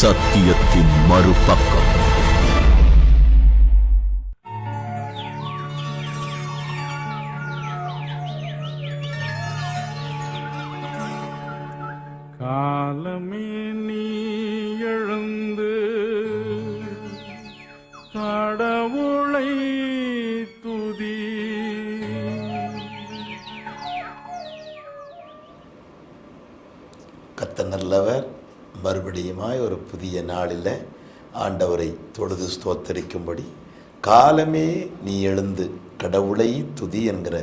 சத்தியத்தின் மறுபக்கம். புதிய நாளில் ஆண்டவரை தொழுது ஸ்தோத்தரிக்கும்படி காலமே நீ எழுந்து கடவுளை துதி என்கிற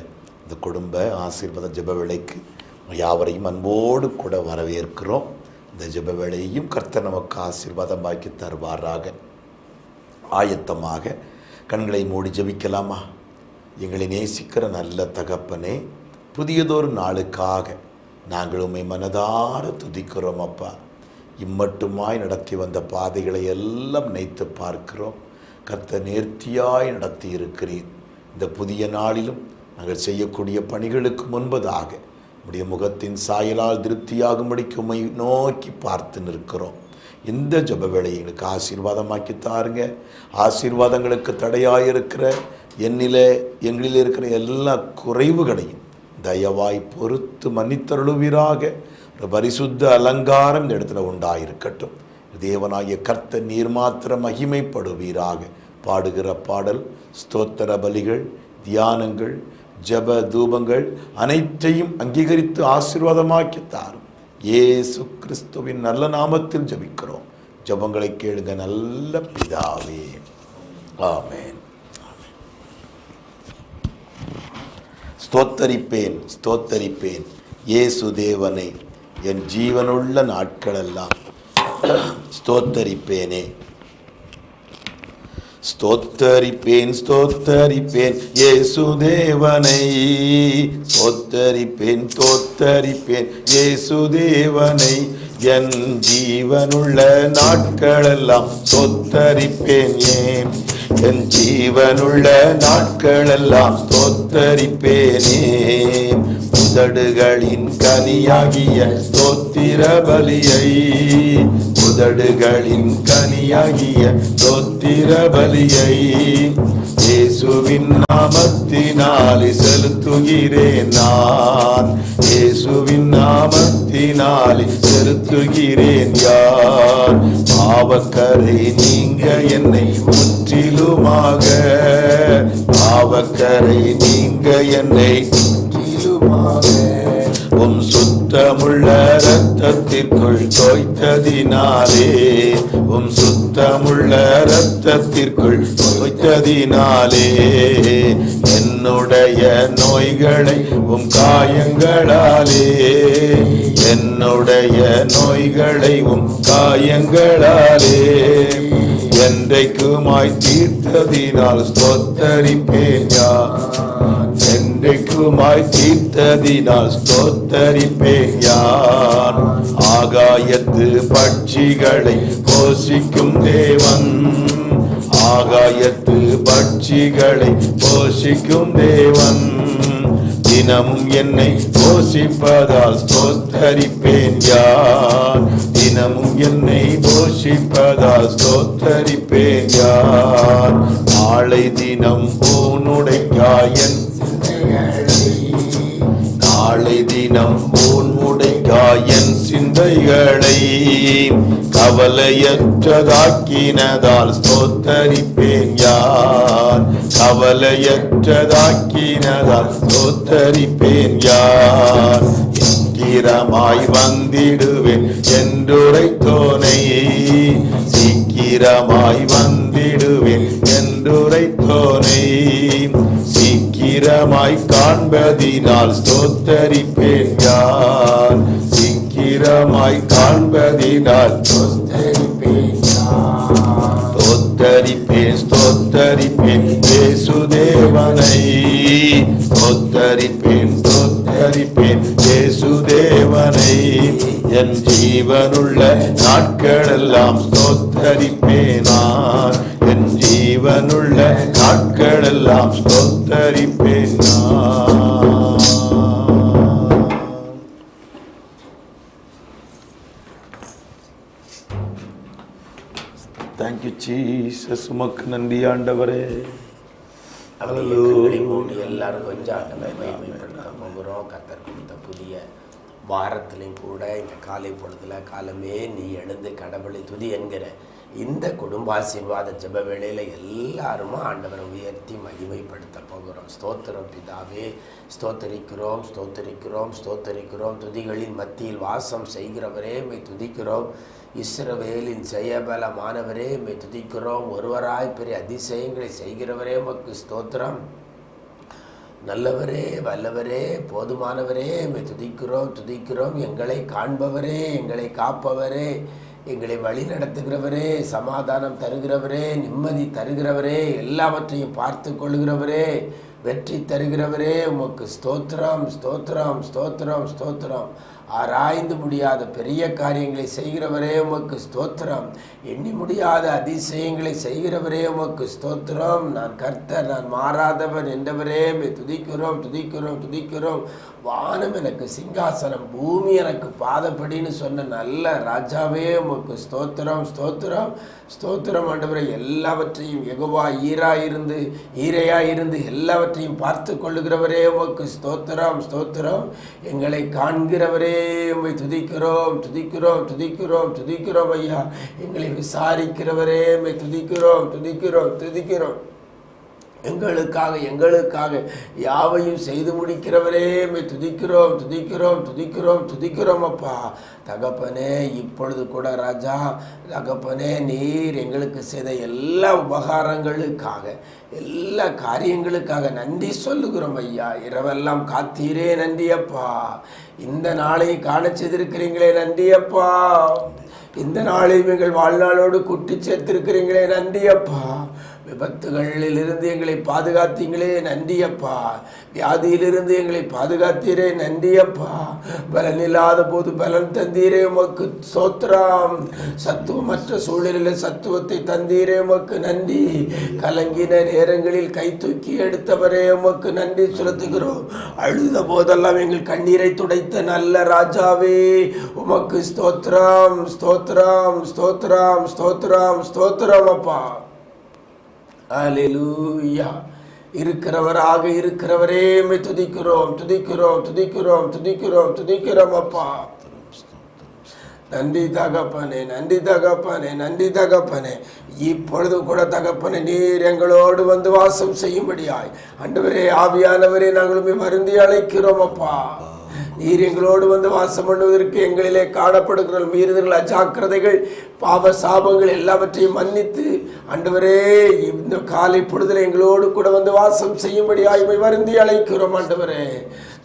இந்த குடும்ப ஆசீர்வாத ஜெப வேலைக்கு யாவரையும் அன்போடு கூட வரவேற்கிறோம். இந்த ஜெப வேலையையும் கர்த்தர் நமக்கு ஆசீர்வாதமாக்கி தருவாராக. ஆயத்தமாக கண்களை மூடி ஜெபிக்கலாமா? எங்களை நேசிக்கிற நல்ல தகப்பனே புதியதொரு நாளுக்காக நாங்கள் உண்மை மனதார துதிக்கிறோம் அப்பா. இம்மட்டுமாய் நடத்தி வந்த பாதைகளை எல்லாம் நினைத்து பார்க்கிறோம். கத்த நேர்த்தியாய் நடத்தி இருக்கிறீர். இந்த புதிய நாளிலும் நாங்கள் செய்யக்கூடிய பணிகளுக்கு முன்பதாக உடைய முகத்தின் சாயலால் திருப்தியாகும்படிக்கு உம்மை நோக்கி பார்த்து நிற்கிறோம். இந்த ஜப வேளையை எங்களுக்கு ஆசீர்வாதமாக்கி தாருங்க. ஆசீர்வாதங்களுக்கு தடையாயிருக்கிற என்னிலே எங்களில் இருக்கிற எல்லா குறைவுகளையும் தயவாய் பொறுத்து மன்னித்தருளுவீராக. பரிசுத்த அலங்காரம் இந்த இடத்துல உண்டாயிருக்கட்டும். தேவனாகிய கர்த்த நீர் மாத்திர மகிமைப்படுவீராக. பாடுகிற பாடல் ஸ்தோத்திர பலிகள் தியானங்கள் ஜப தூபங்கள் அனைத்தையும் அங்கீகரித்து ஆசீர்வாதமாக்கி தாரும். ஏசு கிறிஸ்துவின் நல்ல நாமத்தில் ஜபிக்கிறோம். ஜபங்களை கேளுங்க நல்ல பிதாவே. ஆமேன். ஸ்தோத்தரிப்பேன் ஸ்தோத்தரிப்பேன். இயேசு தேவனை என் ஜீவனுள்ள நாட்களெல்லாம் ஸ்தோத்தரிப்பேனே. ஸ்தோத்தரிப்பேன் ஸ்தோத்தரிப்பேன். இயேசு தேவனை ஸ்தோத்தரிப்பேன் ஸ்தோத்தரிப்பேன். இயேசு தேவனை என் ஜீவனுள்ள நாட்களெல்லாம் ஸ்தோத்தரிப்பேன் ஏன்? என் ஜீவனுள்ள நாட்களெல்லாம் ஸ்தோத்தரிப்பேனே. உதடுகளின் கனியாகிய தோத்திர பலியை உதடுகளின் கனியாகிய தோத்திர பலியை இயேசுவின் நாமத்தினாலே செலுத்துகிறேன் நான். இயேசுவின் நாமத்தினாலே செலுத்துகிறேன் யார்? பாவக்கரை நீங்க என்னை முற்றிலுமாக பாவக்கரை நீங்க என்னை முற்றிலுமாக உம் சுத்தமுள்ள ரத்தத்திற்குள் தோய்த்ததினாலே. உம் சுத்தமுள்ள ரத்தத்திற்குள் தோய்த்ததினாலே. என்னுடைய நோய்களை உம் காயங்களாலே. என்னுடைய நோய்களை உம் காயங்களாலே. என்றைக்குமாய் தீர்த்ததினால் ஸ்தோத்தரிப்பேன் யா என்றைக்குமாய் தீர்த்ததினால் ஸ்தோத்தரிப்பேன் யார்? ஆகாயத்து பட்சிகளை போஷிக்கும் தேவன். ஆகாயத்து பட்சிகளை போஷிக்கும் தேவன். தினமும் என்னை போஷிப்பதால் ஸ்தோத்தரிப்பேன் யார்? தினமும் என்னை போஷிப்பதால் ஸ்தோத்தரிப்பேன் யார்? நாளை தினம் பூனுடைக்காயன் நாளை தினம் போன் பூன்முடைக்காயன் சிந்தைகளை கவலையற்றதாக்கினதால் ஸ்தோத்தரிப்பேன் யார்? கவலையற்றதாக்கினதால் ஸ்தோத்தரிப்பேன் யார்? சீக்கிரமாய் வந்திடுவேன் என்றுரைத்தோனை. சீக்கிரமாய் வந்திடுவேன் என்றுரைத்தோனை. சீக்கிரமாய் காண்பதினால் ஸ்தோத்தரிப்பேன் யார்? சீக்கிரமாய் காண்பதினால் ஸ்தோத்தரிப்பேன் ஸ்தோத்தரிப்பேன் ஸ்தோத்தரிப்பேன் இயேசுதேவனை ஸ்தோத்தரிப்பேன் ஸ்தோத்தரிப்பேன் என் ஜீவனுள்ள நாட்களெல்லாம் ஸ்தோத்தரிப்பேனார். என் ஜீவனுள்ள நாட்களெல்லாம் ஸ்தோத்தரிப்பேன் தேங்க்யூ ஜீசஸ் உமக்கு நன்றி ஆண்டவரே. எல்லாரும் கொஞ்சம் ஆண்டவரை போகிறோம். வாரத்திலையும் கூட இந்த காலை பொழுதில் காலமே நீ எழுந்து கடவுளை துதி என்கிற இந்த குடும்பாசீர்வாத ஜப வேளையில் எல்லாருமா ஆண்டவரை உயர்த்தி மகிமைப்படுத்த போகிறோம். ஸ்தோத்திரம் பிதாவே ஸ்தோத்தரிக்கிறோம் ஸ்தோத்தரிக்கிறோம் ஸ்தோத்தரிக்கிறோம். துதிகளின் மத்தியில் வாசம் செய்கிறவரே மை துதிக்கிறோம். இஸ்ரவேலின் ஜெயபலமானவரே மை துதிக்கிறோம். ஒருவராய் பெரிய அதிசயங்களை செய்கிறவரே மக்கு ஸ்தோத்திரம். நல்லவரே வல்லவரே போதுமானவரே துதிக்கிறோம் துதிக்கிறோம் எங்களை காண்பவரே எங்களை காப்பவரே எங்களை வழி நடத்துகிறவரே சமாதானம் தருகிறவரே நிம்மதி தருகிறவரே எல்லாவற்றையும் பார்த்து கொள்கிறவரே வெற்றி தருகிறவரே உமக்கு ஸ்தோத்திரம் ஸ்தோத்திரம் ஸ்தோத்திரம் ஸ்தோத்திரம். ஆராய்ந்து முடியாத பெரிய காரியங்களை செய்கிறவரே உமக்கு ஸ்தோத்திரம். எண்ணி முடியாத அதிசயங்களை செய்கிறவரே உமக்கு ஸ்தோத்திரம். நான் கர்த்தர் நான் மாறாதவன் என்றவரே துதிக்கிறோம் துதிக்கிறோம் துதிக்கிறோம். வானம் எனக்கு சிங்காசனம் பூமி எனக்கு பாதப்படின்னு சொன்ன நல்ல ராஜாவே உமக்கு ஸ்தோத்திரம் ஸ்தோத்திரம். ஸ்தோத்திரம் ஆண்டவரை எல்லாவற்றையும் எகுவா ஈரா இருந்து ஈரையா இருந்து எல்லாவற்றையும் பார்த்து கொள்ளுகிறவரே உமக்கு ஸ்தோத்திரம் ஸ்தோத்திரம். எங்களை காண்கிறவரே உம்மை துதிக்கிறோம் துதிக்கிறோம் துதிக்கிறோம் துதிக்கிறோம் ஐயா எங்களை விசாரிக்கிறவரே உம்மை துதிக்கிறோம் துதிக்கிறோம் துதிக்கிறோம் எங்களுக்காக எங்களுக்காக யாவையும் செய்து முடிக்கிறவரே துதிக்கிறோம் துதிக்கிறோம் துதிக்கிறோம் துதிக்கிறோம் அப்பா. தகப்பனே இப்பொழுது கூட ராஜா தகப்பனே நீர் எங்களுக்கு செய்த எல்லா உபகாரங்களுக்காக எல்லா காரியங்களுக்காக நன்றி சொல்லுகிறோம் ஐயா. இரவெல்லாம் காத்தீரே நன்றி அப்பா. இந்த நாளை காண செய்திருக்கிறீங்களே நன்றி அப்பா. இந்த நாளையும் எங்கள் வாழ்நாளோடு குட்டி சேர்த்திருக்கிறீங்களே நன்றி அப்பா. விபத்துகளிலிருந்து எங்களை பாதுகாத்தீங்களே நன்றியப்பா. வியாதியிலிருந்து எங்களை பாதுகாத்தீரே நன்றியப்பா. பலன் இல்லாத போது பலன் தந்தீரே உமக்கு. சோத்ராம் சத்துவமற்ற சூழலில் சத்துவத்தை தந்தீரே உமக்கு நன்றி. கலங்கின நேரங்களில் கை தூக்கி எடுத்தவரே உமக்கு நன்றி செலுத்துகிறோம். அழுத போதெல்லாம் எங்கள் கண்ணீரை துடைத்த நல்ல ராஜாவே உமக்கு ஸ்தோத்ராம் ஸ்தோத்ராம் ஸ்தோத்ராம் ஸ்தோத்ராம் ஸ்தோத்ராம் அப்பா. அலிலூயா இருக்கிறவராக இருக்கிறவரே துதிக்கிறோம் துதிக்கிறோம் துதிக்கிறோம் துதிக்கிறோம் துதிக்கிறோம் அப்பா. நன்றி தகப்பனே நன்றி தகப்பனே நன்றி தகப்பனே. இப்பொழுது கூட தகப்பனே நீர் எங்களோடு வந்து வாசம் செய்யும்படியாய். ஆண்டவரே ஆவியானவரே நாங்களுமே வருந்தி அழைக்கிறோம் அப்பா. நீர் எங்களோடு வந்து வாசம் பண்ணுவதற்கு எங்களிலே காணப்படுகிற மீறுதல் அஜாக்கிரதைகள் பாவ சாபங்கள் எல்லாவற்றையும் மன்னித்து அண்டவரே இந்த காலை பொழுதில் எங்களோடு கூட வந்து வாசம் செய்யும்படி ஆய்மை வருந்தி அழைக்கிறோம் ஆண்டவரே.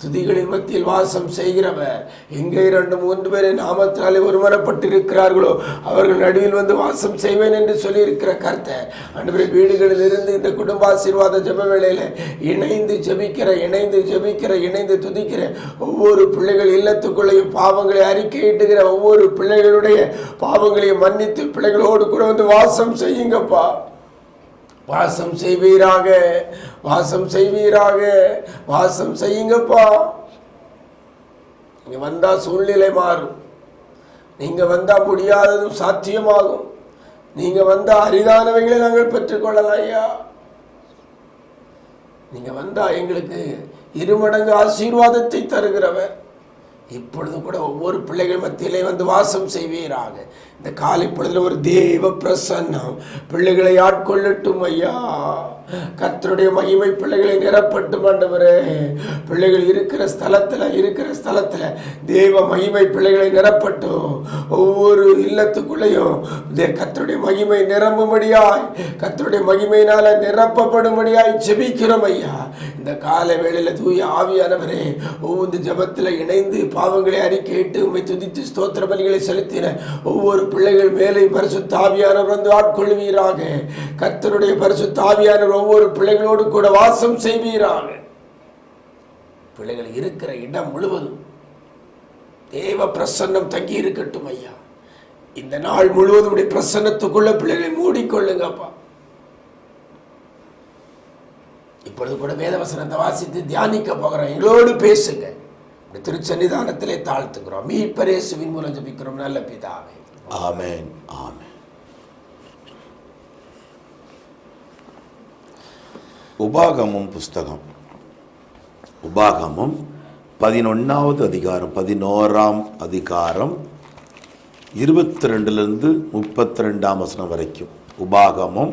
துதிகளின் மத்தியில் வாசம் செய்கிறவர். எங்கே இரண்டு மூன்று பேரை நாமத்தினாலே ஒருமனப்பட்டிருக்கிறார்களோ அவர்கள் நடுவில் வந்து வாசம் செய்வேன் என்று சொல்லியிருக்கிற கருத்தை அன்று வீடுகளில் இருந்து இந்த குடும்ப ஆசீர்வாத ஜப வேளையில் இணைந்து ஜெபிக்கிற இணைந்து ஜெபிக்கிற இணைந்து துதிக்கிற ஒவ்வொரு பிள்ளைகள் இல்லத்துக்குள்ளேயும் பாவங்களை அறிக்கையிட்டுகிற ஒவ்வொரு பிள்ளைகளுடைய பாவங்களையும் மன்னித்து பிள்ளைகளோடு கூட வந்து வாசம் செய்யுங்கப்பா. வாசம் செய்வீராக வாசம் செய்வீராக வாசம் செய்யுங்கப்பா. நீங்க வந்தா சூழ்நிலை மாறும். நீங்க வந்தா முடியாததும் சாத்தியமாகும். நீங்க வந்தா அரிதானவைகளை நாங்கள் பெற்றுக்கொள்ளலாம் ஐயா. நீங்க வந்தா எங்களுக்கு இருமடங்கு ஆசீர்வாதத்தை தருகிறவர். இப்பொழுது கூட ஒவ்வொரு பிள்ளைகள் மத்தியிலே வந்து வாசம் செய்வீராக. இந்த காலை பொழுதுல ஒரு தேவ பிரசன்னம். பிள்ளைகளை ஆட்கொள்ளட்டும் ஐயா. கத்தருடைய மகிமை பிள்ளைகளை நிரப்பட்டும் ஆண்டவரே. பிள்ளைகள் இருக்கிற ஸ்தலத்தில் இருக்கிற ஸ்தலத்தில் தெய்வ மகிமை பிள்ளைகளை நிரப்பட்டும். ஒவ்வொரு இல்லத்துக்குள்ளேயும் கத்தருடைய மகிமை நிரம்பும்படியாய் கத்தருடைய மகிமையினால நிரப்பப்படும்படியாய் ஜெபிக்கிறோம் ஐயா. இந்த கால வேளையில் தூய ஆவியானவரே ஒவ்வொரு ஜபத்தில் இணைந்து பாவங்களை அறிக்கையிட்டு உண்மை துதித்து ஸ்தோத்திர பலிகளை செலுத்தின ஒவ்வொரு பிள்ளைகள் மேலே பரிசு தாவியானவர் வந்து ஆட்கொள்வீராக. கத்தருடைய பரிசு தாவியானவர் ஒவ்வொரு பிள்ளைகளோடு கூட வாசம் செய்வீராக. பிள்ளைகள் இருக்கிற இடம் முழுவதும் தேவ பிரசன்னம் தங்கி இருக்கட்டும் ஐயா. இந்த நாள் முழுவதும் பிரசன்னத்துக்குள்ள பிள்ளைகளை மூடிக்கொள்ளுங்கப்பா. இப்பொழுது கூட வேதவசனத்தை வாசித்து தியானிக்க போகிறோம். எங்களோடு பேசுங்க. திருச்சன்னிதானத்திலே தாழ்த்துக்கிறோம் மீட்பரேசுவின் மூலம் ஜபிக்கிறோம். நல்ல பிதாவே. ஆமேன். ஆமேன். உபாகமும் புஸ்தகம். உபாகமும் பதினொன்றாவது அதிகாரம் பதினோராம் அதிகாரம் இருபத்தி ரெண்டுலேருந்து முப்பத்தி ரெண்டாம் வசனம் வரைக்கும். உபாகமும்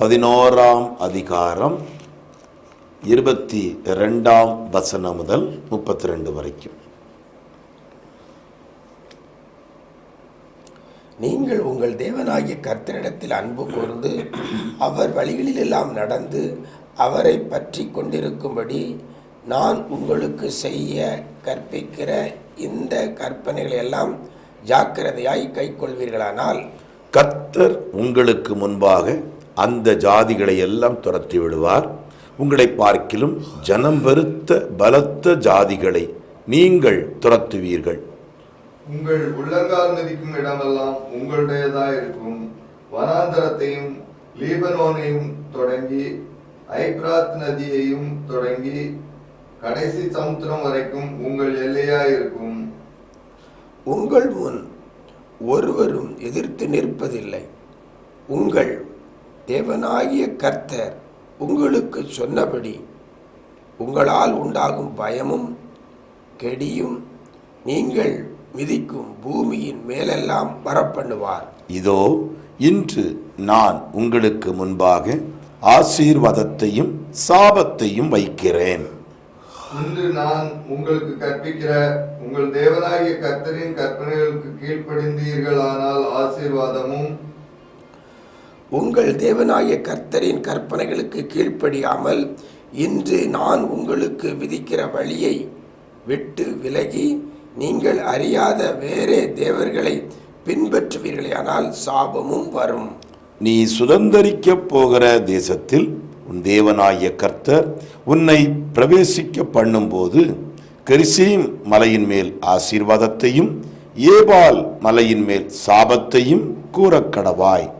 பதினோராம் அதிகாரம் இருபத்தி ரெண்டாம் வசனம் முதல் முப்பத்தி ரெண்டு வரைக்கும். நீங்கள் தேவனாகிய கர்த்தரிடத்தில் அன்பு கூர்ந்து அவர் வழிகளில் எல்லாம் நடந்து அவரை பற்றி கொண்டிருக்கும்படி நான் உங்களுக்கு செய்ய கற்பிக்கிற இந்த கற்பனைகளை எல்லாம் ஜாக்கிரதையாய் கைக்கொள்வீர்களானால் கர்த்தர் உங்களுக்கு முன்பாக அந்த ஜாதிகளை எல்லாம் துரத்தி விடுவார் உங்களை பார்க்கிலும் ஜனம் பெருத்த பலத்த ஜாதிகளை நீங்கள் துரத்துவீர்கள். உங்கள் உள்ளங்கால் மிதிக்கும் இடமெல்லாம் உங்களுடையதா இருக்கும். வனாந்தரத்தையும் லீபனோனையும் தொடங்கி ஐப்ராத் நதியையும் தொடங்கி கடைசி சமுத்திரம் வரைக்கும் உங்கள் எல்லையா இருக்கும். உங்கள் முன் ஒருவரும் எதிர்த்து நிற்பதில்லை. உங்கள் தேவனாகிய கர்த்தர் உங்களுக்கு சொன்னபடி உங்களால் உண்டாகும் பயமும் கெடியும் நீங்கள் மிதிக்கும் பூமியின் மேலெல்லாம் வரப்பண்ணுவார் இதோ இன்று நான் உங்களுக்கு முன்பாக ஆசீர்வாதத்தையும் சாபத்தையும் வைக்கிறேன். இன்று நான் உங்களுக்கு கற்பிக்கிற உங்கள் தேவனாகிய கர்த்தரின் கற்பனைகளுக்கு கீழ்ப்படிந்தீர்களானால் ஆசீர்வாதமும். உங்கள் தேவனாகிய கர்த்தரின் கற்பனைகளுக்கு கீழ்ப்படியாமல் இன்று நான் உங்களுக்கு விதிக்கிற வழியை விட்டு விலகி நீங்கள் அறியாத வேறே தேவர்களை பின்பற்றுவீர்களேயானால் சாபமும் வரும். நீ சுதந்தரிக்கப் போகிற தேசத்தில் உன் தேவனாகிய கர்த்தர் உன்னை பிரவேசிக்க பண்ணும்போது கரிசீம் மலையின் மேல் ஆசீர்வாதத்தையும் ஏபால் மலையின் மேல் சாபத்தையும் கூறக் கடவாய்.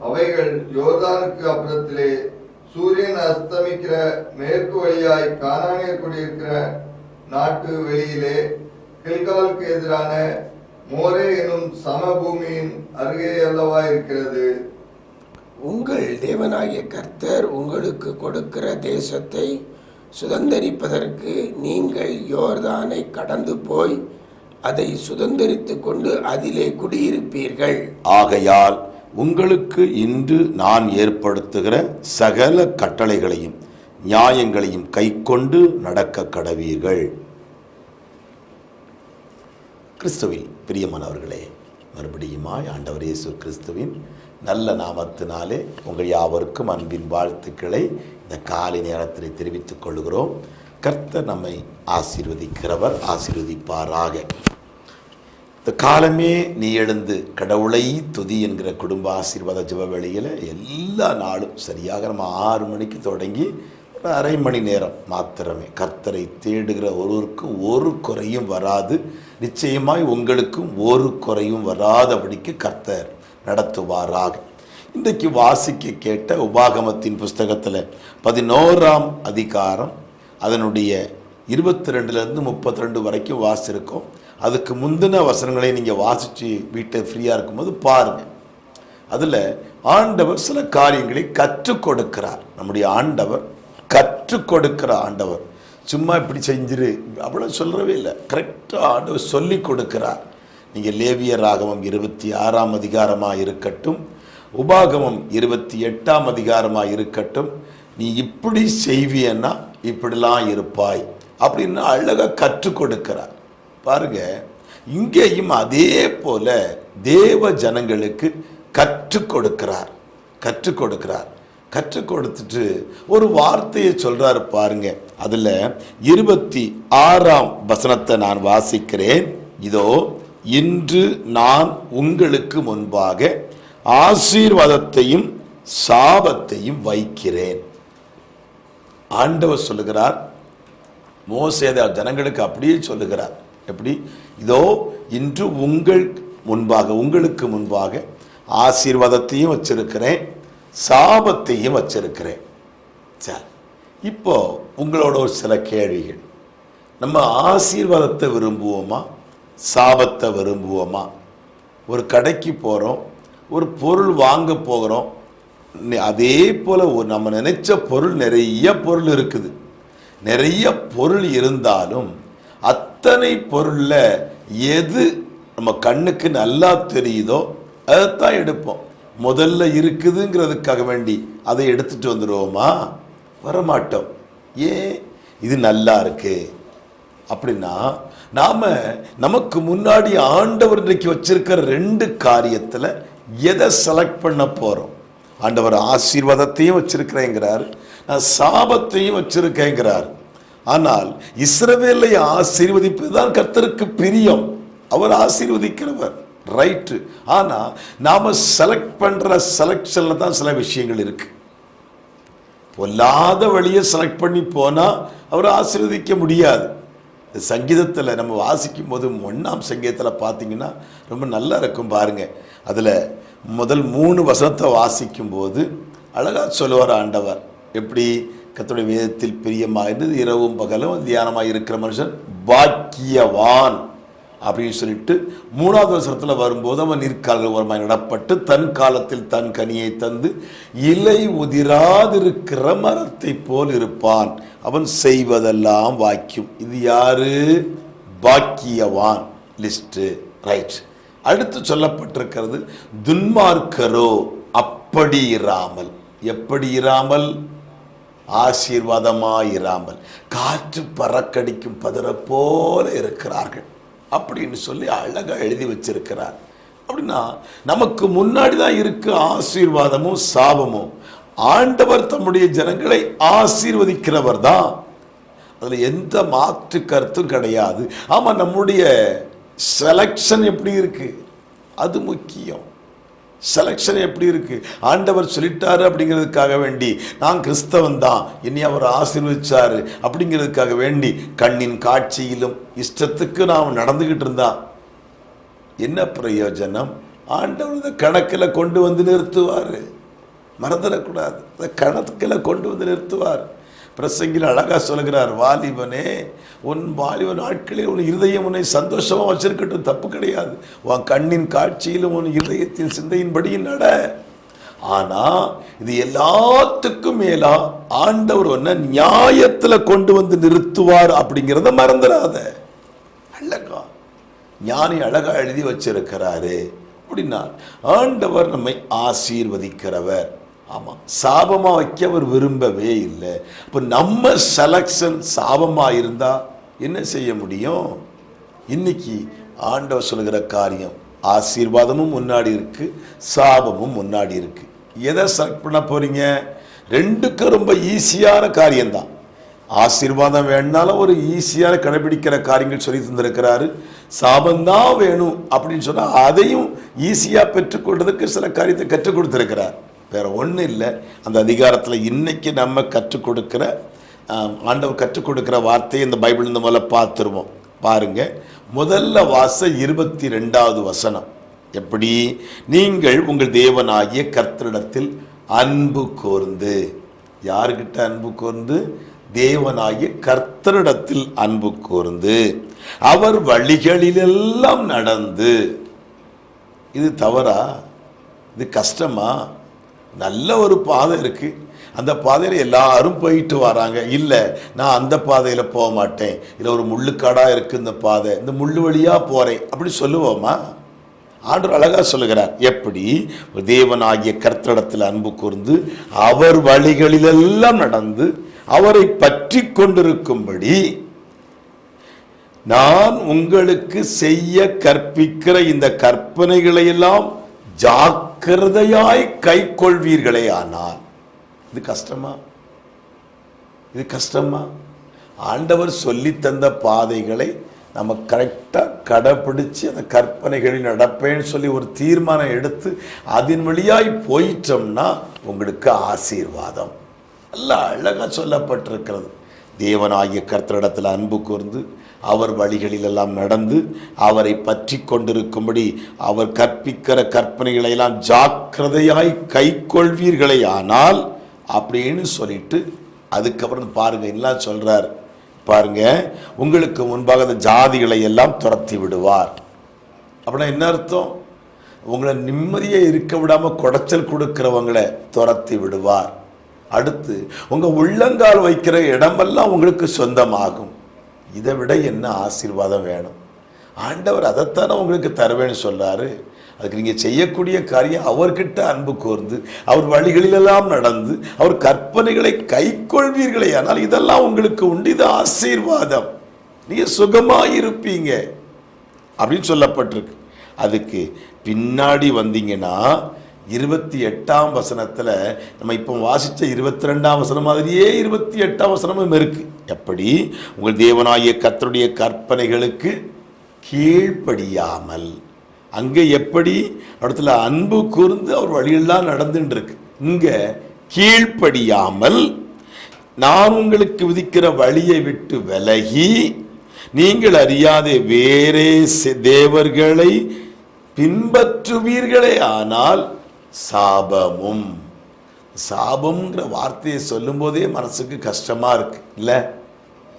அவைகள் யோர்தானுக்கு அப்புறத்திலே சூரியன் அஸ்தமிக்கிற மேற்கு வழியாய் கானானியர் குடியிருக்கிற நாட்டு வெளியிலே கில்காலுக்கு எதிரான மோரே எனும் சமபூமியின் அருகே அல்லவா இருக்கிறது? உங்கள் தேவனாகிய கர்த்தர் உங்களுக்கு கொடுக்கிற தேசத்தை சுதந்தரிப்பதற்கு நீங்கள் யோர்தானை கடந்து போய் அதை சுதந்தரித்து கொண்டு அதிலே குடியிருப்பீர்கள். ஆகையால் உங்களுக்கு இன்று நான் ஏற்படுத்துகிற சகல கட்டளைகளையும் நியாயங்களையும் கைக்கொண்டு நடக்க கடவீர்கள் கிறிஸ்துவில் பிரியமானவர்களே மறுபடியுமாய் ஆண்டவர் இயேசு கிறிஸ்துவின் நல்ல நாமத்தினாலே உங்கள் யாவருக்கும் அன்பின் வாழ்த்துக்களை இந்த காலை நேரத்தில் தெரிவித்துக் கொள்கிறோம். கர்த்தர் நம்மை ஆசீர்வதிக்கிறவர் ஆசீர்வதிப்பாராக. இந்த காலமே நீ எழுந்து கடவுளை துதி என்கிற குடும்ப ஆசீர்வாத ஜப வேளையில் எல்லா நாளும் சரியாக நம்ம ஆறு மணிக்கு தொடங்கி அரை மணி நேரம் மாத்திரமே. கர்த்தரை தேடுகிற ஒருவருக்கும் ஒரு குறையும் வராது. நிச்சயமாய் உங்களுக்கும் ஒரு குறையும் வராதபடிக்கு கர்த்தர் நடத்துவாராக. இன்றைக்கு வாசிக்க கேட்ட உபாகமத்தின் புஸ்தகத்தில் பதினோராம் அதிகாரம் அதனுடைய இருபத்தி ரெண்டுலேருந்து முப்பத்தி ரெண்டு வரைக்கும் வாசிச்சிருக்கோம். அதுக்கு முந்தின வசனங்களை நீங்கள் வாசித்து வீட்டை ஃப்ரீயாக இருக்கும்போது பாருங்கள் அதில் ஆண்டவர் சில காரியங்களை கற்றுக் கொடுக்கிறார். நம்முடைய ஆண்டவர் கற்றுக் கொடுக்கிற ஆண்டவர். சும்மா இப்படி செஞ்சிரு. அவ்வளோ சொல்லவே இல்லை. கரெக்டாக ஆண்டவர் சொல்லி கொடுக்கிறார். நீங்கள் லேவிய ராகமம் இருபத்தி ஆறாம் அதிகாரமாக இருக்கட்டும். உபாகமம் இருபத்தி எட்டாம் அதிகாரமாக இருக்கட்டும். நீ இப்படி செய்வியன்னா இப்படிலாம் இருப்பாய். அப்படின்னு அழகாக கற்றுக் கொடுக்கிறார் பாருங்க இங்கேயும் அதே போல தேவ ஜனங்களுக்கு கற்றுக் கொடுக்கிறார் கற்றுக் கொடுக்கிறார் கற்றுக் கொடுத்துட்டு ஒரு வார்த்தையை சொல்றாரு பாருங்க. அதுல இருபத்தி ஆறாம் வசனத்தை நான் வாசிக்கிறேன். இதோ இன்று நான் உங்களுக்கு முன்பாக ஆசீர்வாதத்தையும் சாபத்தையும் வைக்கிறேன். ஆண்டவர் சொல்லுகிறார் மோசேத ஜனங்களுக்கு அப்படியே சொல்லுகிறார். எப்படி? இதோ இன்று உங்கள் முன்பாக உங்களுக்கு முன்பாக ஆசீர்வாதத்தையும் வச்சிருக்கிறேன். சாபத்தையும் வச்சிருக்கிறேன். சார் இப்போ உங்களோட ஒரு சில கேள்விகள். நம்ம ஆசீர்வாதத்தை விரும்புவோமா? சாபத்தை விரும்புவோமா? ஒரு கடைக்கு போகிறோம் ஒரு பொருள் வாங்க போகிறோம் அதே போல் நம்ம நினைச்ச பொருள் நிறைய பொருள் இருக்குது. நிறைய பொருள் இருந்தாலும் அத்தனை பொருளில் எது நம்ம கண்ணுக்கு நல்லா தெரியுதோ அதைத்தான் எடுப்போம். முதல்ல இருக்குதுங்கிறதுக்காக வேண்டி அதை எடுத்துட்டு வந்துடுவோமா வரமாட்டோம். ஏன்? இது நல்லா இருக்கு. அப்படின்னா நாம் நமக்கு முன்னாடி ஆண்டவர் இன்றைக்கு வச்சிருக்கிற ரெண்டு காரியத்தில் எதை செலக்ட் பண்ண போகிறோம் ஆண்டவர் ஆசீர்வாதத்தையும் வச்சிருக்கிறேங்கிறார் நான் சாபத்தையும் வச்சிருக்கேங்கிறார். ஆனால் இஸ்ரவேலை ஆசீர்வதிப்பது தான் கர்த்தருக்கு பிரியம். அவர் ஆசீர்வதிக்கிறவர். ரைட்டு ஆனால் நாம் செலக்ட் பண்ணுற செலக்ஷனில் தான் சில விஷயங்கள் இருக்குது பொல்லாத வழியை செலக்ட் பண்ணி போனால் அவர் ஆசீர்வதிக்க முடியாது. இந்த சங்கீதத்தில் நம்ம வாசிக்கும் போது ஒன்றாம் சங்கீதத்தில் பார்த்தீங்கன்னா ரொம்ப நல்லா இருக்கும் பாருங்கள் அதில் முதல் மூணு வசனத்தை வாசிக்கும் போது அழகாக சொல்லுவார் ஆண்டவர். எப்படி? கத்தோடைய வேதத்தில் பிரியமாக இருந்தது இரவும் பகலும் தியானமாக இருக்கிற மனுஷன் பாக்கியவான். அப்படின்னு சொல்லிட்டு மூணாவது வருஷத்தில் வரும்போது அவன் நிற்கால வருமாய் நடப்பட்டு தன் காலத்தில் தன் கனியை தந்து இலை உதிராதிருக்கிற மரத்தை போல் இருப்பான். அவன் செய்வதெல்லாம் வாக்கியம். இது யாரு? பாக்கியவான். லிஸ்ட்டு ரைட் அடுத்து சொல்லப்பட்டிருக்கிறது துன்மார்க்கரோ அப்படி இராமல் எப்படி இராமல் ஆசீர்வாதமாயிராமல். காற்று பறக்கடிக்கும் பதற போல இருக்கிறார்கள். அப்படின்னு சொல்லி அழகாக எழுதி வச்சிருக்கிறார். அப்படின்னா நமக்கு முன்னாடி தான் இருக்கு ஆசீர்வாதமும் சாபமும். ஆண்டவர் தம்முடைய ஜனங்களை ஆசீர்வதிக்கிறவர் தான். அதில் எந்த மாற்று கருத்தும் கிடையாது. ஆமாம் நம்முடைய செலக்ஷன் எப்படி இருக்கு? அது முக்கியம். செலெக்ஷன் எப்படி இருக்குது ஆண்டவர் சொல்லிட்டாரு அப்படிங்கிறதுக்காக வேண்டி நான் கிறிஸ்தவன் தான். என்னை அவர் ஆசீர்வதிச்சார். அப்படிங்கிறதுக்காக வேண்டி கண்ணின் காட்சியிலும் இஷ்டத்துக்கு நாம் நடந்துக்கிட்டு இருந்தான் என்ன பிரயோஜனம்? ஆண்டவர் இந்த கணக்கில் கொண்டு வந்து நிறுத்துவார். மறந்துடக்கூடாது. இந்த கணக்கில் கொண்டு வந்து நிறுத்துவார். பிரசங்கில் அழகாக சொல்கிறார் வாலிபனே உன் வாலிப நாட்களில் உன் இருதயம் உன்னை சந்தோஷமாக வச்சிருக்கட்டும் தப்பு கிடையாது. உன் கண்ணின் காட்சியிலும் உன் இருதயத்தின் சிந்தையின்படியும் நட. ஆனால் இது எல்லாத்துக்கும் மேலா ஆண்டவர் ஒன்ன நியாயத்தில் கொண்டு வந்து நிறுத்துவார் அப்படிங்கிறத மறந்துடாத. அழகா ஞானி அழகா எழுதி வச்சிருக்கிறாரு. அப்படின்னா ஆண்டவர் நம்மை ஆசீர்வதிக்கிறவர். ஆமாம் சாபமாக வைக்க அவர் விரும்பவே இல்லை. இப்போ நம்ம செலக்ஷன் சாபமாக இருந்தால் என்ன செய்ய முடியும்? இன்னைக்கு ஆண்டவர் சொல்லுகிற காரியம் ஆசீர்வாதமும் முன்னாடி இருக்குது சாபமும் முன்னாடி இருக்குது எதை செலக்ட் பண்ண போகிறீங்க ரெண்டுக்கும் ரொம்ப ஈஸியான காரியம்தான். ஆசீர்வாதம் வேணுனாலும் ஒரு ஈஸியான கடைபிடிக்கிற காரியங்கள் சொல்லி தந்திருக்கிறாரு. சாபந்தான் வேணும் அப்படின்னு சொன்னால் அதையும் ஈஸியாக பெற்றுக்கொள்றதுக்கு சில காரியத்தை கற்றுக் கொடுத்துருக்கிறார். வேற ஒன்றும் இல்லை. அந்த அதிகாரத்தில் இன்னைக்கு நம்ம கற்றுக் கொடுக்குற ஆண்டவர் கற்றுக் கொடுக்குற வார்த்தையை இந்த பைபிள் இந்த முதல்ல பார்த்துருவோம். பாருங்க. முதல்ல வாச இருபத்தி ரெண்டாவது வசனம். எப்படி? நீங்கள் உங்கள் தேவனாகிய கர்த்தரிடத்தில் அன்பு கோர்ந்து. யாருக்கிட்ட அன்பு கோர்ந்து? தேவனாகிய கர்த்தரிடத்தில் அன்பு கூர்ந்து. அவர் வழிகளிலெல்லாம் நடந்து. இது தவறா? இது கஷ்டமா? நல்ல ஒரு பாதை இருக்குது அந்த பாதையில் எல்லாரும் போயிட்டு வராங்க. இல்லை நான் அந்த பாதையில் போக மாட்டேன். இல்லை ஒரு முள்ளுக்காடாக இருக்குது இந்த பாதை. இந்த முள்ளு வழியாக போகிறேன் அப்படி சொல்லுவோமா? ஆண்டவர் அழகாக சொல்லுகிறார். எப்படி? தேவனாகிய கர்த்தடத்தில் அன்பு கூர்ந்து அவர் வழிகளிலெல்லாம் நடந்து அவரை பற்றி கொண்டிருக்கும்படி நான் உங்களுக்கு செய்ய கற்பிக்கிற இந்த கற்பனைகளையெல்லாம் ஜாக்கிரதையாய் கை கொள்வீர்களே ஆனால். இது கஷ்டமா? இது கஷ்டமா? ஆண்டவர் சொல்லி தந்த பாதைகளை நம்ம கரெக்டாக கடைப்பிடிச்சு அந்த கற்பனைகளில் நடப்பேன்னு சொல்லி ஒரு தீர்மானம் எடுத்து அதன் வழியாய் போயிட்டோம்னா உங்களுக்கு ஆசீர்வாதம். நல்லா அழகாக சொல்லப்பட்டிருக்கிறது. தேவனாகிய கர்த்தரிடத்தில் அன்பு கூர்ந்து அவர் வழிகளில் எல்லாம் நடந்து அவரை பற்றி கொண்டிருக்கும்படி அவர் கற்பிக்கிற கற்பனைகளை எல்லாம் ஜாக்கிரதையாய் கை கொள்வீர்களே ஆனால் அப்படின்னு சொல்லிட்டு அதுக்கப்புறம் பாருங்க எல்லாம் சொல்றார்? பாருங்க உங்களுக்கு முன்பாக அந்த ஜாதிகளை எல்லாம் துரத்தி விடுவார். அப்படின்னா என்ன அர்த்தம்? உங்களை நிம்மதியை இருக்க விடாமல் குடைச்சல் கொடுக்குறவங்களை துரத்தி விடுவார். அடுத்து உங்கள் உள்ளங்கால் வைக்கிற இடமெல்லாம் உங்களுக்கு சொந்தமாகும். இதை விட என்ன ஆசீர்வாதம் வேணும்? ஆண்டவர் அதைத்தானே உங்களுக்கு தருவேன்னு சொல்கிறாரு அதுக்கு நீங்கள் செய்யக்கூடிய காரியம் அவர்கிட்ட அன்பு கோர்ந்து அவர் வழிகளிலெல்லாம் நடந்து அவர் கற்பனைகளை கைக்கொள்வீர்களே ஆனால் இதெல்லாம் உங்களுக்கு உண்டு இது ஆசீர்வாதம். நீங்கள் சுகமாக இருப்பீங்க. அப்படின்னு சொல்லப்பட்டிருக்கு. அதுக்கு பின்னாடி வந்தீங்கன்னா இருபத்தி எட்டாம் வசனத்தில் நம்ம இப்போ வாசித்த இருபத்தி ரெண்டாம் வசனம் மாதிரியே இருபத்தி எட்டாம் வசனமும் இருக்குது எப்படி? உங்கள் தேவனாகிய கத்தருடைய கற்பனைகளுக்கு கீழ்ப்படியாமல். அங்கே எப்படி? இடத்துல அன்பு கூர்ந்து அவர் வழியெல்லாம் நடந்துட்டு இருக்கு இங்கே கீழ்ப்படியாமல் நான் உங்களுக்கு விதிக்கிற வழியை விட்டு விலகி நீங்கள் அறியாத வேறே செ- தேவர்களை பின்பற்றுவீர்களே ஆனால் சாபமும். சாபம்ங்கிற வார்த்தையை சொல்லும்போதே மனசுக்கு கஷ்டமாக இருக்கு இல்லை?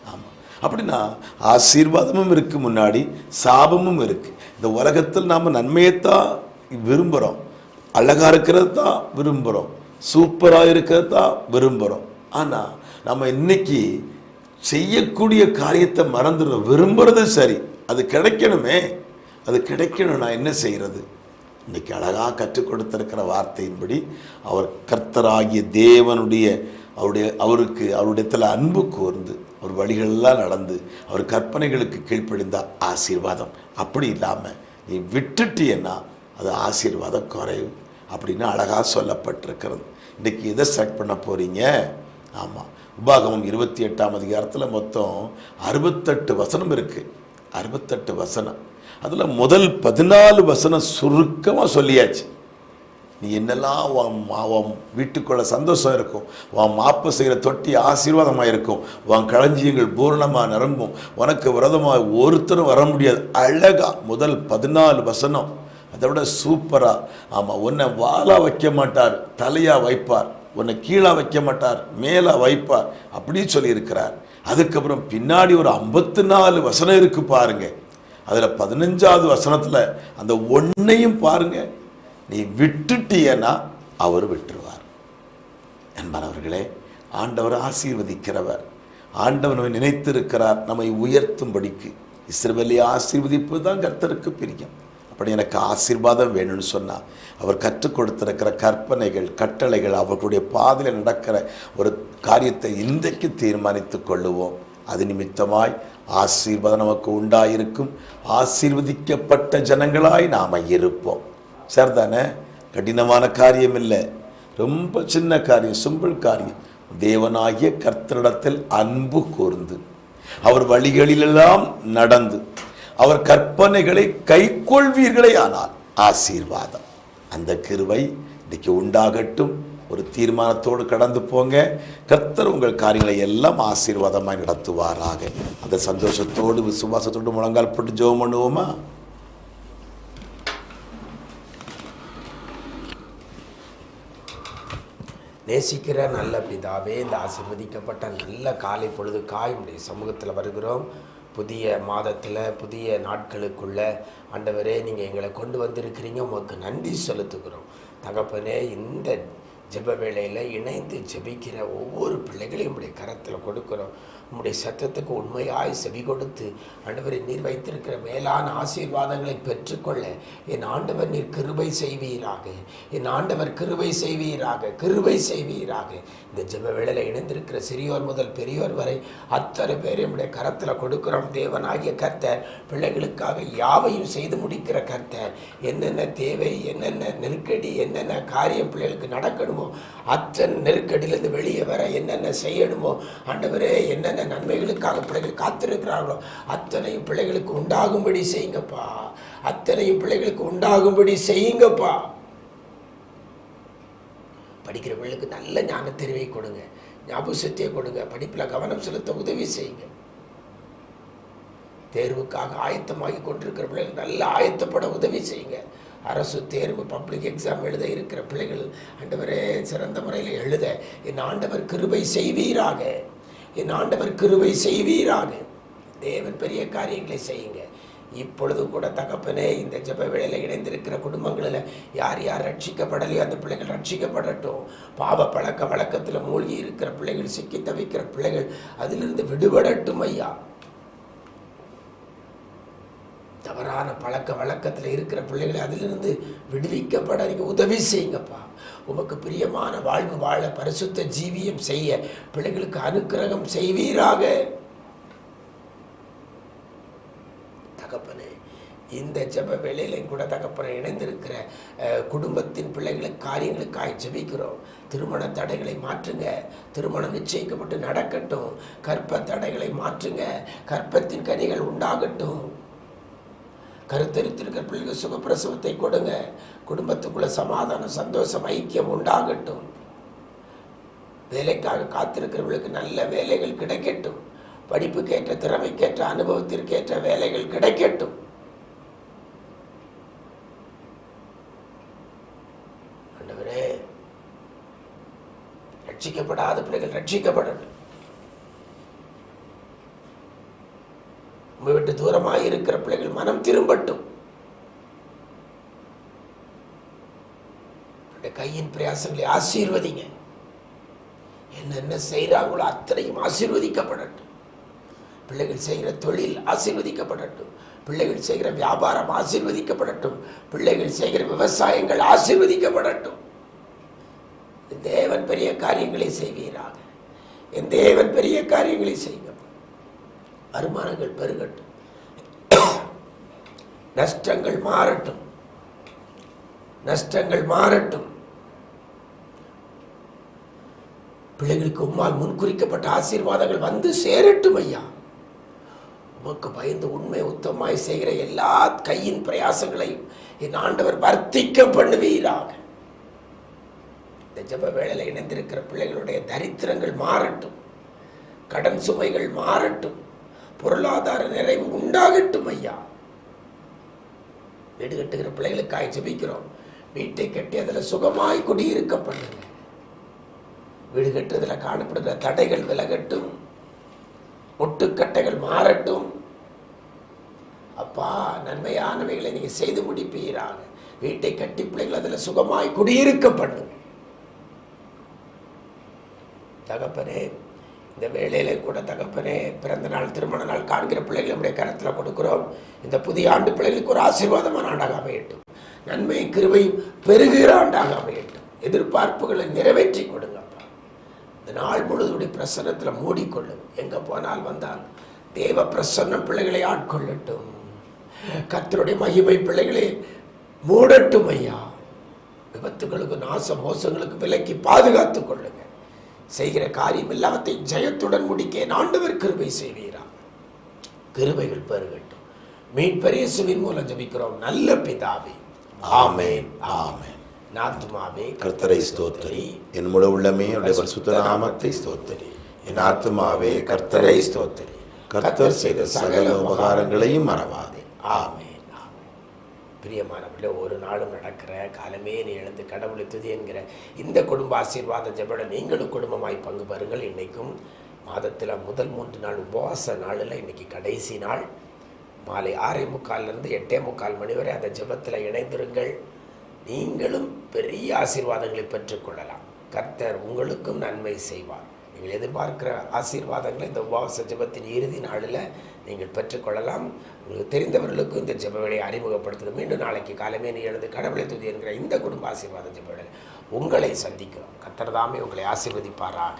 ஆமாம் அப்படின்னா ஆசீர்வாதமும் இருக்கு முன்னாடி சாபமும் இருக்கு. இந்த உலகத்தில் நாம் நன்மையைத்தான் விரும்புகிறோம் அழகாக இருக்கிறது தான் விரும்புகிறோம் சூப்பராக இருக்கிறது தான் விரும்புகிறோம் ஆனால் நம்ம இன்னைக்கு செய்யக்கூடிய காரியத்தை மறந்துடுறோம். விரும்புறது சரி. அது கிடைக்கணுமே. அது கிடைக்கணும் நான் என்ன செய்கிறது இன்றைக்கி அழகாக கற்றுக் கொடுத்திருக்கிற வார்த்தையின்படி அவர் கர்த்தராகிய தேவனுடைய அவருடைய அவருக்கு அவருடையத்தில் அன்பு கூர்ந்து அவர் வழிகளெல்லாம் நடந்து அவர் கற்பனைகளுக்கு கீழ்ப்படிந்த ஆசீர்வாதம். அப்படி இல்லாமல் நீ விட்டுட்டியன்னா அது ஆசீர்வாதம் குறைவு அப்படின்னு அழகாக சொல்லப்பட்டிருக்கிறது. இன்றைக்கி எதை செலக்ட் பண்ண போகிறீங்க ஆமாம் உபாகமம் இருபத்தி எட்டாம் அதிகாரத்தில் மொத்தம் அறுபத்தெட்டு வசனம் இருக்குது அறுபத்தெட்டு வசனம். அதில் முதல் பதினாலு வசனம் சுருக்கமாக சொல்லியாச்சு. நீ என்னெல்லாம் உன் மா- வீட்டுக்குள்ள சந்தோஷம் இருக்கும் உன் மாப்ப செய்கிற தொட்டி ஆசீர்வாதமாக இருக்கும் உன் களஞ்சியங்கள் பூரணமாக நிரம்பும் உனக்கு விரதமாக ஒருத்தரும் வர முடியாது. அழகா முதல் பதினாலு வசனம் அதை விட சூப்பராக ஆமாம் உன்னை வாலாக வைக்க மாட்டார் தலையாக வைப்பார் உன்னை கீழே வைக்க மாட்டார் மேலே வைப்பார் அப்படின்னு சொல்லியிருக்கிறார். அதுக்கப்புறம் பின்னாடி ஒரு ஐம்பத்து நாலு வசனம் இருக்கு பாருங்கள் அதில் பதினஞ்சாவது வசனத்தில் அந்த ஒன்னையும் பாருங்க. நீ விட்டுட்டியனா அவர் விட்டுருவார். என்பனவர்களே ஆண்டவர் ஆசீர்வதிக்கிறவர். ஆண்டவனை நினைத்திருக்கிறார் நம்மை உயர்த்தும்படிக்கு. இஸ்ரவேலை ஆசீர்வதிப்பு தான் கர்த்தருக்கு பிரியம். அப்படி எனக்கு ஆசீர்வாதம் வேணும்னு சொன்னால் அவர் கற்றுக் கொடுத்திருக்கிற கற்பனைகள் கட்டளைகள் அவர்களுடைய பாதையில் நடக்கிற ஒரு காரியத்தை இன்றைக்கு தீர்மானித்துக் கொள்ளுவோம். அது நிமித்தமாய் ஆசீர்வாதம் நமக்கு உண்டாயிருக்கும். ஆசீர்வதிக்கப்பட்ட ஜனங்களாய் நாம் இருப்போம். சரிதானே? கடினமான காரியம் இல்லை ரொம்ப சின்ன காரியம் சிம்பிள் காரியம். தேவனாகிய கர்த்தரிடத்தில் அன்பு கூர்ந்து அவர் வழிகளிலெல்லாம் நடந்து அவர் கற்பனைகளை கைக்கொள்வீர்களே ஆனால் ஆசீர்வாதம். அந்த கிருவை இன்னைக்கு உண்டாகட்டும். ஒரு தீர்மானத்தோடு கடந்து போங்க. கர்த்தர் உங்கள் காரியங்களை எல்லாம் ஆசீர்வாதமாய் நடத்துவாராக. அந்த சந்தோஷத்தோடு விசுவாசத்தோடு முழங்கால் போட்டு ஜோம் பண்ணுவோமா? நேசிக்கிற நல்ல பிதாவே இந்த ஆசிர்வதிக்கப்பட்ட நல்ல காலை பொழுது காயுடைய சமூகத்தில் வருகிறோம். புதிய மாதத்தில் புதிய நாட்களுக்குள்ள ஆண்டவரே நீங்கள் எங்களை கொண்டு வந்திருக்கிறீங்க. உங்களுக்கு நன்றி செலுத்துகிறோம். தகப்பனே இந்த ஜெப வேளையில் இணைந்து ஜெபிக்கிற ஒவ்வொரு பிள்ளைகளையும் உடைய கரத்தில் கொடுக்கிறோம். உம்முடைய சத்தத்துக்கு உண்மையாய் செவி கொடுத்து ஆண்டவரை நீர் வைத்திருக்கிற மேலான ஆசீர்வாதங்களை பெற்றுக்கொள்ள என் ஆண்டவர் நீர் கிருபை செய்வீராக. என் ஆண்டவர் கிருபை செய்வீராக கிருபை செய்வீராக. இந்த ஜெப வேளையில் இணைந்திருக்கிற சிறியோர் முதல் பெரியோர் வரை அத்தனை பேர் என்னுடைய கரத்தில் கொடுக்கிறோம். தேவனாகிய கர்த்த பிள்ளைகளுக்காக யாவையும் செய்து முடிக்கிற கர்த்த என்னென்ன தேவை என்னென்ன நெருக்கடி என்னென்ன காரியம் பிள்ளைகளுக்கு நடக்கணுமோ அத்தனை நெருக்கடியிலிருந்து வெளியே வர என்னென்ன செய்யணுமோ ஆண்டவரே என்னென்ன நன்மைகளுக்காக பிள்ளைகள் காத்திருக்கிறார்களோ அத்தனையும் பிள்ளைகளுக்கு உண்டாகும்படி செய்யுங்கப்பா. அத்தனையும் பிள்ளைகளுக்கு உண்டாகும்படி செய்யுங்கப்பா. படிக்கிற பிள்ளைகளுக்கு நல்ல ஞான தெரிவை கொடுங்க. ஞாபக சக்தியை கொடுங்க. படிப்பில் கவனம் செலுத்த உதவி செய்யுங்க. தேர்வுக்காக ஆயத்தமாகி கொண்டிருக்கிற பிள்ளைகள் நல்லா ஆயத்தப்பட உதவி செய்யுங்க. அரசு தேர்வு பப்ளிக் எக்ஸாம் எழுத இருக்கிற பிள்ளைகள் ஆண்டவரே சிறந்த முறையில் எழுத என் ஆண்டவர் கிருபை செய்வீராக. என் ஆண்டவர் கிருவை செய்வீராக. தேவன் பெரிய காரியங்களை செய்யுங்க. இப்பொழுது கூட தகப்பனே இந்த ஜப வேளையில் இணைந்திருக்கிற குடும்பங்களில் யார் யார் ரட்சிக்கப்படலையோ அந்த பிள்ளைகள் ரட்சிக்கப்படட்டும். பாவ பழக்க வழக்கத்தில் மூழ்கி இருக்கிற பிள்ளைகள் சிக்கி தவிக்கிற பிள்ளைகள் அதிலிருந்து விடுபடட்டும் ஐயா. தவறான பழக்க வழக்கத்தில் இருக்கிற பிள்ளைகளை அதிலிருந்து விடுவிக்கப்பட நீங்கள் உதவி செய்யுங்கப்பா. உமக்கு பிரியமான வாழ்வு வாழ பரிசுத்த ஜீவியம் செய்ய பிள்ளைகளுக்கு அனுக்கிரகம் செய்வீராக. தகப்பனே இந்த ஜெப வேலையிலையும் கூட தகப்பனை இணைந்திருக்கிற குடும்பத்தின் பிள்ளைகளுக்கு காரியங்களுக்காக ஜெபிக்கிறோம். திருமண தடைகளை மாற்றுங்க. திருமணம் நிச்சயிக்கப்பட்டு நடக்கட்டும். கற்ப தடைகளை மாற்றுங்க. கற்பத்தின் கனிகள் உண்டாகட்டும். கருத்தரித்திருக்கிற பிள்ளைகள் சுகப்பிரசவத்தை கொடுங்க. குடும்பத்துக்குள்ள சமாதானம் சந்தோஷம் ஐக்கியம் உண்டாகட்டும். வேலைக்காக காத்திருக்கிறவர்களுக்கு நல்ல வேலைகள் கிடைக்கட்டும். படிப்புக்கேற்ற திறமைக்கேற்ற அனுபவத்திற்கேற்ற வேலைகள் கிடைக்கட்டும். ஆண்டவரே ரட்சிக்கப்படாத பிள்ளைகள் ரட்சிக்கப்படட்டும். உங்களை விட்டு தூரமாக இருக்கிற பிள்ளைகள் மனம் திரும்பட்டும். கையின் பிரயாசங்களை ஆசீர்வதிங்க. என்னென்ன செய்கிறாங்களோ அத்தனையும் ஆசீர்வதிக்கப்படட்டும். பிள்ளைகள் செய்கிற தொழில் ஆசீர்வதிக்கப்படட்டும். பிள்ளைகள் செய்கிற வியாபாரம் ஆசீர்வதிக்கப்படட்டும். பிள்ளைகள் செய்கிற விவசாயங்கள் ஆசீர்வதிக்கப்படட்டும். தேவன் பெரிய காரியங்களை செய்வீராக என் தேவன் பெரிய காரியங்களை செய்யுங்க வருமானங்கள் பெருகட்டும். நஷ்டங்கள் மாறட்டும். நஷ்டங்கள் மாறட்டும். பிள்ளைகளுக்கு உம்மால் முன்குறிக்கப்பட்ட ஆசீர்வாதங்கள் வந்து சேரட்டும் ஐயா. உமக்கு பயந்து உண்மை உத்தமாய் செய்கிற எல்லா கையின் பிரயாசங்களையும் என் ஆண்டவர் வர்த்திக்க பண்ணுவீராக. இந்த ஜப வேளையில் இணைந்திருக்கிற பிள்ளைகளுடைய தரித்திரங்கள் மாறட்டும். கடன் சுமைகள் மாறட்டும். பொருளாதார நிறைவு உண்டாகட்டும் ஐயா. வீடு கட்டுகிற பிள்ளைகளுக்காய் ஜபிக்கிறோம். வீட்டை கட்டி அதில் சுகமாய் குடியிருக்க பண்ணுங்க வீடு கட்டுறதில் காணப்படுகிற தடைகள் விலகட்டும். முட்டுக்கட்டைகள் மாறட்டும். அப்பா நன்மையானவைகளை நீங்கள் செய்து முடிப்பீராக. வீட்டை கட்டி பிள்ளைகள் அதில் சுகமாய் குடியிருக்க பண்ணுங்க தகப்பனே இந்த வேளையிலே கூட தகப்பனே பிறந்த நாள் திருமண நாள் காண்கிற பிள்ளைகள் நம்முடைய கரத்தில் கொடுக்குறோம். இந்த புதிய ஆண்டு பிள்ளைகளுக்கு ஒரு ஆசீர்வாதமான ஆண்டாக அமையட்டும். நன்மை கிருவை பெருகிற ஆண்டாக அமையட்டும். எதிர்பார்ப்புகளை நிறைவேற்றி கொடுங்கப்பா இந்த நாள் முழுவதுடைய பிரசன்னத்தில் மூடிக்கொள்ளும். எங்கே போனால் வந்தால் தேவ பிரசன்னம் பிள்ளைகளை ஆட்கொள்ளட்டும். கத்தருடைய மகிமை பிள்ளைகளை மூடட்டும் ஐயா. விபத்துகளுக்கு நாச மோசங்களுக்கு விலக்கி பாதுகாத்துக் கொள்ளுங்கள் செய்கிற காரியம் எல்லாவற்றையும் ஜெயத்துடன் முடிக்க ஆண்டவர் கிருபை செய்வீரா? கிருபைகள் பெருகட்டும். மீட்பரேசுவின் மூலம் ஜபிக்கிறோம். நல்ல பிதாவே. ஆமென். ஆமென். நாத்துமாவே கர்த்தரை ஸ்தோத்தரி. என் முழு உள்ளமே நாமத்தை ஸ்தோத்தரி. என் ஆத்துமாவே கர்த்தரை ஸ்தோத்தரி. கர்த்தர் செய்த சகல உபகாரங்களையும் மறவாதே. ஆமென். பிரியமானவர்களே ஒரு நாளும் நடக்கிற காலமே நீ எழுந்து கடவுளை துதி என்கிற இந்த குடும்ப ஆசீர்வாத ஜெபட நீங்களும் குடும்பமாய் பங்கு பாருங்கள் இன்றைக்கும் மாதத்தில் முதல் மூன்று நாள் உபவாச நாளில் இன்னைக்கு கடைசி நாள். மாலை ஆறே முக்கால்லேருந்து எட்டே முக்கால் மணி வரை அந்த ஜெபத்தில் இணைந்திருங்கள். நீங்களும் பெரிய ஆசீர்வாதங்களை பெற்றுக்கொள்ளலாம் கர்த்தர் உங்களுக்கும் நன்மை செய்வார். நீங்கள் எதிர்பார்க்கிற ஆசீர்வாதங்களை இந்த உபவாச ஜெபத்தின் இறுதி நாளில் நீங்கள் பெற்றுக்கொள்ளலாம் தெரிந்தவர்களுக்கும் இந்த ஜெபவேளை அறிமுகப்படுத்தணும். மீண்டும் நாளைக்கு காலமே நீ எழுந்து கடவுளை துதி என்கிற இந்த குடும்ப ஆசீர்வாத ஜெபவேளை உங்களை சந்திக்கிறோம். கர்த்தர் தாமே உங்களை ஆசீர்வதிப்பாராக.